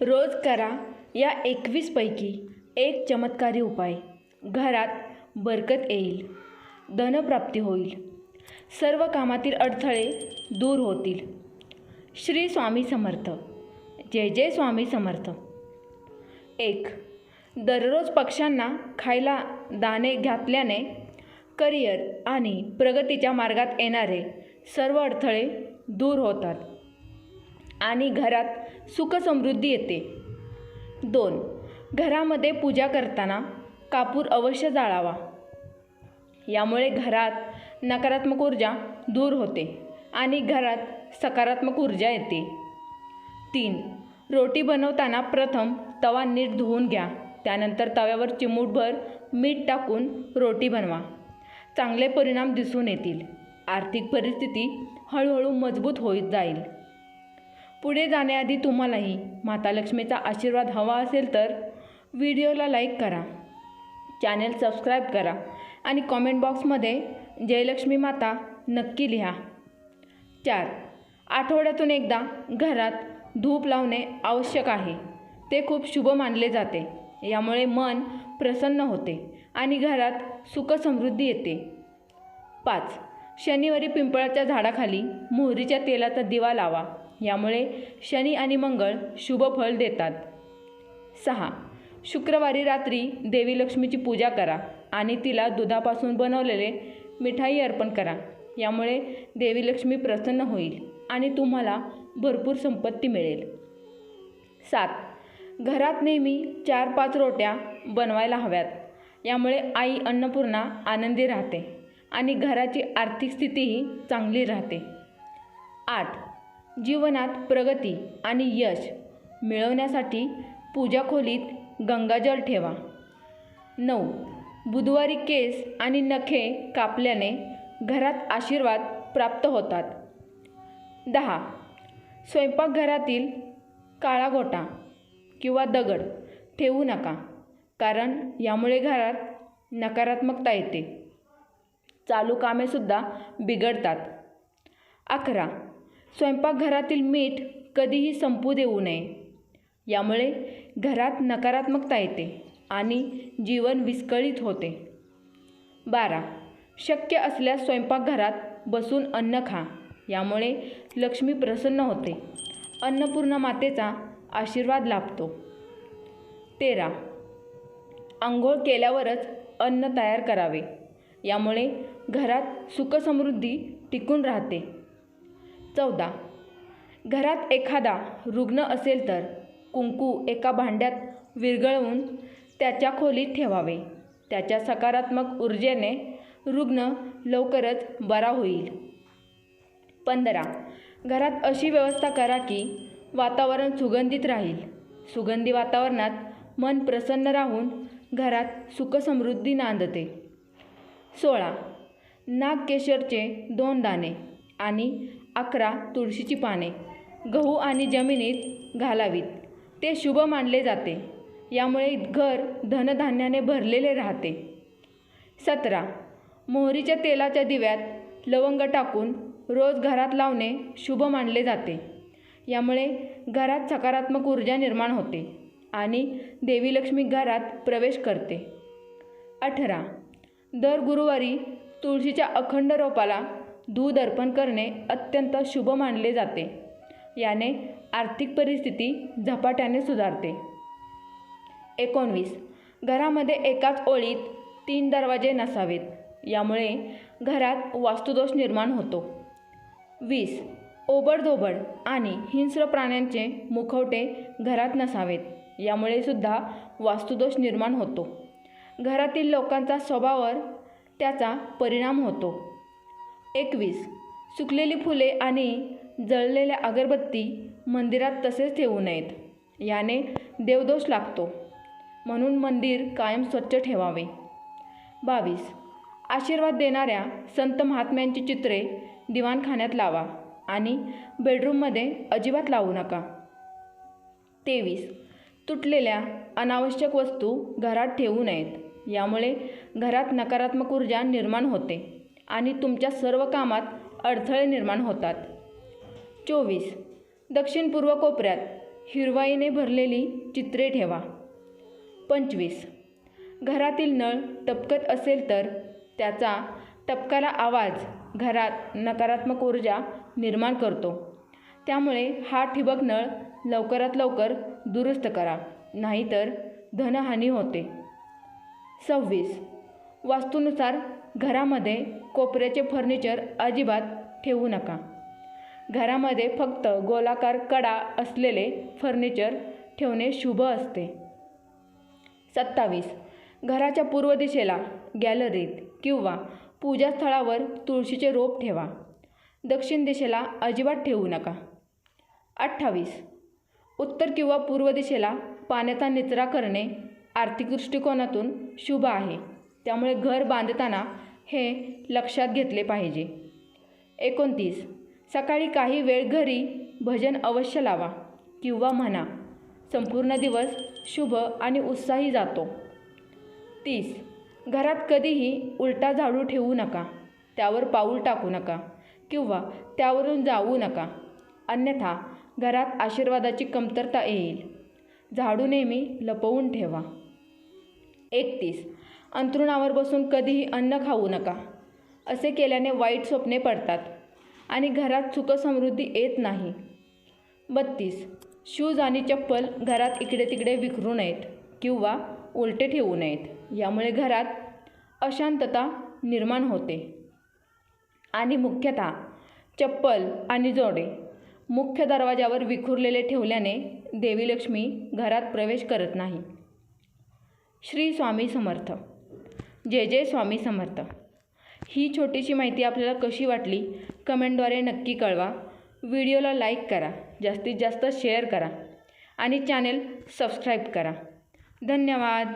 रोज करा या एकवीसपैकी एक चमत्कारी उपाय. घरात बरकत येईल. धनप्राप्ती होईल. सर्व कामातील अडथळे दूर होतील. श्री स्वामी समर्थ. जय जय स्वामी समर्थ. एक दररोज पक्ष्यांना खायला दाणे घातल्याने करिअर आणि प्रगतीच्या मार्गात येणारे सर्व अडथळे दूर होतात. आणि घरात सुखसमृद्धी येते. दोन घरामध्ये पूजा करताना कापूर अवश्य जाळावा. यामुळे घरात नकारात्मक ऊर्जा दूर होते आणि घरात सकारात्मक ऊर्जा येते. तीन रोटी बनवताना प्रथम तवा नीट धुवून घ्या. त्यानंतर तव्यावर चिमूटभर मीठ टाकून रोटी बनवा. चांगले परिणाम दिसून येतील. आर्थिक परिस्थिती हळूहळू मजबूत होत जाईल. पुढे जाण्याआधी तुम्हालाही माता लक्ष्मीचा आशीर्वाद हवा असेल तर व्हिडिओला लाईक करा. चॅनेल सबस्क्राईब करा आणि कॉमेंट बॉक्समध्ये जयलक्ष्मी माता नक्की लिहा. चार आठवड्यातून एकदा घरात धूप लावणे आवश्यक आहे. ते खूप शुभ मानले जाते. यामुळे मन प्रसन्न होते आणि घरात सुखसमृद्धी येते. पाच शनिवारी पिंपळाच्या झाडाखाली मोहरीच्या तेलाचा दिवा लावा. यामुळे शनी आणि मंगळ शुभ फळ देतात. सहा. शुक्रवारी रात्री देवी लक्ष्मीची पूजा करा आणि तिला दुधापासून बनवलेले मिठाई अर्पण करा. यामुळे देवी लक्ष्मी प्रसन्न होईल आणि तुम्हाला भरपूर संपत्ती मिळेल. सात. घरात नेहमी चार पाच रोट्या बनवायला हव्यात. यामुळे आई अन्नपूर्णा आनंदी राहते आणि घराची आर्थिक स्थितीही चांगली राहते. आठ. जीवनात प्रगती आणि यश मिळवण्यासाठी पूजा खोलीत गंगाजल ठेवा. नऊ. बुधवारी केस आणि नखे कापल्याने घरात आशीर्वाद प्राप्त होतात. दहा. स्वयंपाकघरातील काळा गोटा किंवा दगड ठेवू नका कारण यामुळे घरात नकारात्मकता येते. चालू कामेसुद्धा बिघडतात. अकरा. स्वयंपाकघरातील मीठ कधीही संपू देऊ नये. यामुळे घरात नकारात्मकता येते आणि जीवन विस्कळीत होते. बारा. शक्य असल्यास स्वयंपाकघरात बसून अन्न खा. यामुळे लक्ष्मी प्रसन्न होते. अन्नपूर्णा मातेचा आशीर्वाद लाभतो. तेरा. आंघोळ केल्यावरच अन्न तयार करावे. यामुळे घरात सुखसमृद्धी टिकून राहते. चौदा. घरात एखादा रुग्ण असेल तर कुंकू एका भांड्यात विरघळवून त्याच्या खोलीत ठेवावे. त्याच्या सकारात्मक ऊर्जेने रुग्ण लवकरच बरा होईल. पंधरा. घरात अशी व्यवस्था करा की वातावरण सुगंधित राहील. सुगंधी वातावरणात मन प्रसन्न राहून घरात सुखसमृद्धी नांदते. सोळा. नागकेशरचे दोन दाणे आणि अकरा तुळशीची पाने गहू आणि जमिनीत घालावीत. ते शुभ मानले जाते. यामुळे घर धनधान्याने भरलेले राहते. सतरा. मोहरीच्या तेलाच्या दिव्यात लवंग टाकून रोज घरात लावणे शुभ मानले जाते. यामुळे घरात सकारात्मक ऊर्जा निर्माण होते आणि देवी लक्ष्मी घरात प्रवेश करते. अठरा. दर गुरुवारी तुळशीच्या अखंड रोपाला दूध अर्पण करणे अत्यंत शुभ मानले जाते. याने आर्थिक परिस्थिती झपाट्याने सुधारते. एकोणवीस. घरामध्ये एकाच ओळीत तीन दरवाजे नसावेत. यामुळे घरात वास्तुदोष निर्माण होतो. वीस. ओबडधोबड आणि हिंस्र प्राण्यांचे मुखवटे घरात नसावेत. यामुळे सुद्धा वास्तुदोष निर्माण होतो. घरातील लोकांचा स्वभावावर त्याचा परिणाम होतो. एकवीस. सुकलेली फुले आणि जळलेल्या अगरबत्ती मंदिरात तसेच ठेवू नयेत. याने देवदोष लागतो. म्हणून मंदिर कायम स्वच्छ ठेवावे. बावीस. आशीर्वाद देणाऱ्या संत महात्म्यांची चित्रे दिवाणखान्यात लावा आणि बेडरूममध्ये अजिबात लावू नका. तेवीस. तुटलेल्या अनावश्यक वस्तू घरात ठेवू नयेत. यामुळे घरात नकारात्मक ऊर्जा निर्माण होते. आणि तुमच्या सर्व कामात अडथळे निर्माण होतात. चोवीस. दक्षिण पूर्व कोपऱ्यात हिरवाईने भरलेली चित्रे ठेवा. पंचवीस. घरातील नळ टपकत असेल तर त्याचा टपकाला आवाज घरात नकारात्मक ऊर्जा निर्माण करतो. त्यामुळे हा ठिबक नळ लवकरात लवकर दुरुस्त करा नाहीतर धनहानी होते. सव्वीस. वास्तूनुसार घरामध्ये कोपऱ्याचे फर्निचर अजिबात ठेवू नका. घरामध्ये फक्त गोलाकार कडा असलेले फर्निचर ठेवणे शुभ असते. सत्तावीस. घराच्या पूर्व दिशेला गॅलरीत किंवा पूजास्थळावर तुळशीचे रोप ठेवा. दक्षिण दिशेला अजिबात ठेवू नका. अठ्ठावीस. उत्तर किंवा पूर्व दिशेला पाण्याचा निचरा करणे आर्थिक दृष्टिकोनातून शुभ आहे. त्यामुळे घर बांधताना हे लक्षात घेतले पाहिजे. एकोणतीस. सकाळी काही वेळ घरी भजन अवश्य लावा किंवा म्हणा. संपूर्ण दिवस शुभ आणि उत्साही जातो. तीस. घरात कधीही उलटा झाडू ठेवू नका. त्यावर पाऊल टाकू नका किंवा त्यावरून जाऊ नका. अन्यथा घरात आशीर्वादाची कमतरता येईल. झाडू नेहमी लपवून ठेवा. एकतीस. अंथरुणावर बसून कधीही अन्न खाऊ नका असे केल्याने वाईट स्वप्ने पडतात आणि घरात सुखसमृद्धी येत नाही. बत्तीस. शूज आणि चप्पल घरात इकडे तिकडे विखरू नयेत किंवा उलटे ठेवू नयेत यामुळे घरात अशांतता निर्माण होते. आणि मुख्यतः चप्पल आणि जोडे मुख्य दरवाजावर विखुरलेले ठेवल्याने देवी लक्ष्मी घरात प्रवेश करत नाही. श्री स्वामी समर्थ. जय जय स्वामी समर्थ. ही छोटीशी माहिती आपल्याला कशी वाटली कमेंटद्वारे नक्की कळवा. व्हिडिओला लाईक करा जास्तीत जास्त शेअर करा आणि चॅनेल सबस्क्राईब करा. धन्यवाद.